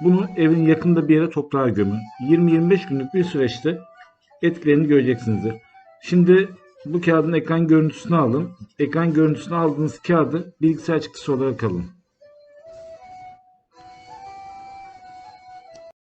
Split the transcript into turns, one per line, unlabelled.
bunu evin yakında bir yere toprağa gömün. 20-25 günlük bir süreçte etkilerini göreceksinizdir. Şimdi bu kağıdın ekran görüntüsünü alın. Ekran görüntüsünü aldığınız kağıdı bilgisayar çıktısı olarak alın.